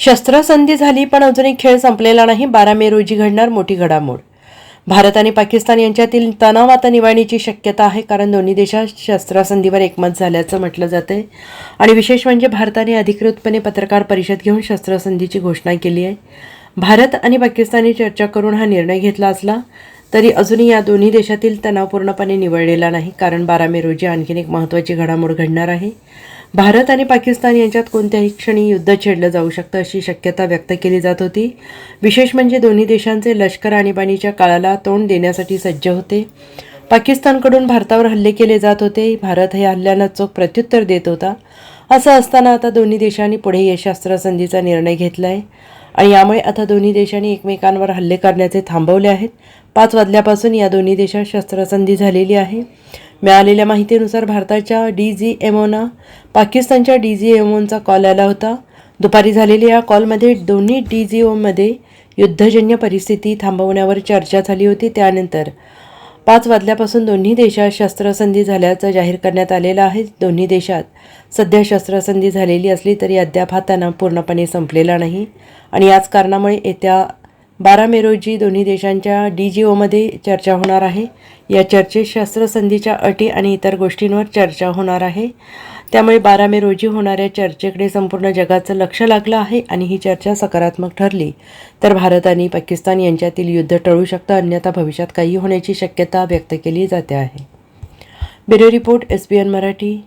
शस्त्रसंधी झाली पण अजूनही खेळ संपलेला नाही. बारा मे रोजी घडणार मोठी घडामोड. भारत आणि पाकिस्तान यांच्यातील तणाव आता निवारणीची शक्यता आहे कारण दोन्ही देशात शस्त्रसंधीवर एकमत झाल्याचं म्हटलं जातंय. आणि विशेष म्हणजे भारताने अधिकृतपणे पत्रकार परिषद घेऊन शस्त्रसंधीची घोषणा केली आहे. भारत आणि पाकिस्तानने चर्चा करून हा निर्णय घेतला असला तरी अजूनही या दोन्ही देशातील तणाव पूर्णपणे निवळलेला नाही कारण बारा मे रोजी आणखीन एक महत्त्वाची घडामोड घडणार आहे. भारत आणि पाकिस्तान यांच्यात कोणत्याही क्षणी युद्ध छेडलं जाऊ शकतं अशी शक्यता व्यक्त केली जात होती. विशेष म्हणजे दोन्ही देशांचे लष्कर आणीबाणीच्या काळाला तोंड देण्यासाठी सज्ज होते. पाकिस्तानकडून भारतावर हल्ले केले जात होते. भारत हे हल्ल्यांना चोख प्रत्युत्तर देत होता. असं असताना आता दोन्ही देशांनी पुढे या शस्त्रसंधीचा निर्णय घेतला आहे आणि यामुळे आता दोन्ही देशांनी एकमेकांवर हल्ले करण्याचे थांबवले आहेत. पाच वाजल्यापासून या दोन्ही देशात शस्त्रसंधी झालेली आहे. मिळालेल्या माहितीनुसार भारताच्या डी जी एमओना पाकिस्तानच्या डी जी एमओनचा कॉल आला होता. दुपारी झालेल्या या कॉलमध्ये दोन्ही डी जी ओमध्ये युद्धजन्य परिस्थिती थांबवण्यावर चर्चा झाली होती. त्यानंतर पाच वाजल्यापासून दोन्ही देशात शस्त्रसंधी झाल्याचं जाहीर करण्यात आलेलं आहे. दोन्ही देशात सध्या शस्त्रसंधी झालेली असली तरी अद्याप हा त्यांना पूर्णपणे संपलेला नाही. आणि याच कारणामुळे येत्या बारा मे रोजी दोन्ही देशांच्या डी जी ओमध्ये चर्चा होणार आहे. या चर्चेत शस्त्रसंधीच्या अटी आणि इतर गोष्टींवर चर्चा होणार आहे. त्यामुळे बारा मे रोजी होणाऱ्या चर्चेकडे संपूर्ण जगाचं लक्ष लागलं आहे आणि ही चर्चा सकारात्मक ठरली. तर भारत आणि पाकिस्तान यांच्यातील युद्ध टळू शकतं अन्यथा भविष्यात काही होण्याची शक्यता व्यक्त केली जाते आहे. Bureau report S B N Marathi.